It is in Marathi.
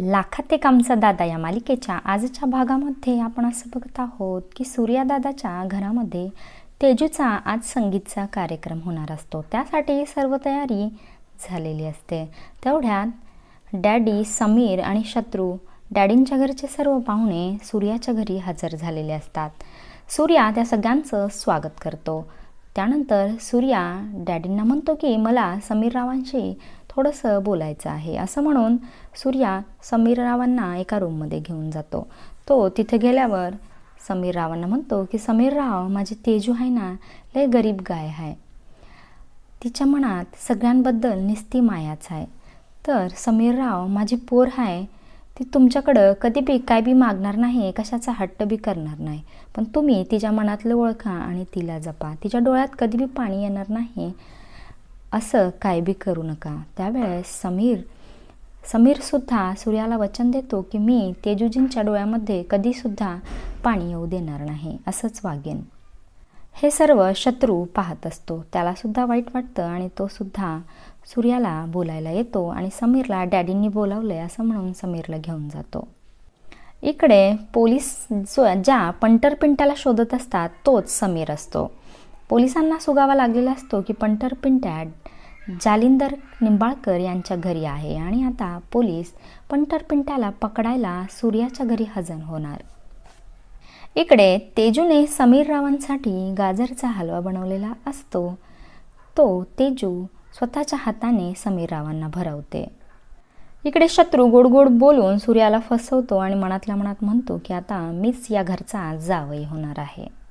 लाखात एक आमचा दादा या मालिकेच्या आजच्या भागामध्ये आपण असं बघत आहोत की सूर्यादादाच्या घरामध्ये तेजूचा आज संगीतचा कार्यक्रम होणार असतो. त्यासाठी सर्व तयारी झालेली असते. तेवढ्यात डॅडी समीर आणि शत्रू डॅडींच्या घरचे सर्व पाहुणे सूर्याच्या घरी हजर झालेले असतात. सूर्या त्या सगळ्यांचं स्वागत करतो. त्यानंतर सूर्या डॅडींना म्हणतो की मला समीररावांशी थोडंसं बोलायचं आहे. असं म्हणून सूर्या समीर रावांना एका रूममध्ये घेऊन जातो. तो तिथे गेल्यावर समीर रावांना म्हणतो की समीर राव माझी तेजू आहे ना लय गरीब गाय आहे. तिच्या मनात सगळ्यांबद्दल निस्ती मायाच आहे. तर समीर राव माझी पोर आहे. ती तुमच्याकडं कधी बी काय बी मागणार नाही कशाचा हट्ट बी करणार नाही. पण तुम्ही तिच्या मनातलं ओळखा आणि तिला जपा. तिच्या डोळ्यात कधी बी पाणी येणार नाही. असं काय बी करू नका. त्यावेळेस समीर समीरसुद्धा सूर्याला वचन देतो की मी तेजुजींच्या डोळ्यामध्ये कधीसुद्धा पाणी येऊ देणार नाही असंच वागेन. हे सर्व शत्रू पाहत असतो. त्यालासुद्धा वाईट वाटतं आणि तो सुद्धा सूर्याला बोलायला येतो आणि समीरला डॅडींनी बोलावलं आहे असं म्हणून समीरला घेऊन जातो. इकडे पोलीस जो ज्या पंटरपिंट्याला शोधत असतात तोच समीर असतो. पोलिसांना सुगावा लागलेला असतो की पंटर पिंट्या जालिंदर निंबाळकर यांच्या घरी आहे आणि आता पोलीस पंटर पिंट्याला पकडायला सूर्याच्या घरी हजर होणार. इकडे तेजूने समीर रावांसाठी गाजरचा हलवा बनवलेला असतो. तो तेजू स्वतःच्या हाताने समीर रावांना भरवते. इकडे शत्रू गोडगोड बोलून सूर्याला फसवतो आणि मनातल्या मनात म्हणतो की आता मीच या घरचा जावई होणार आहे.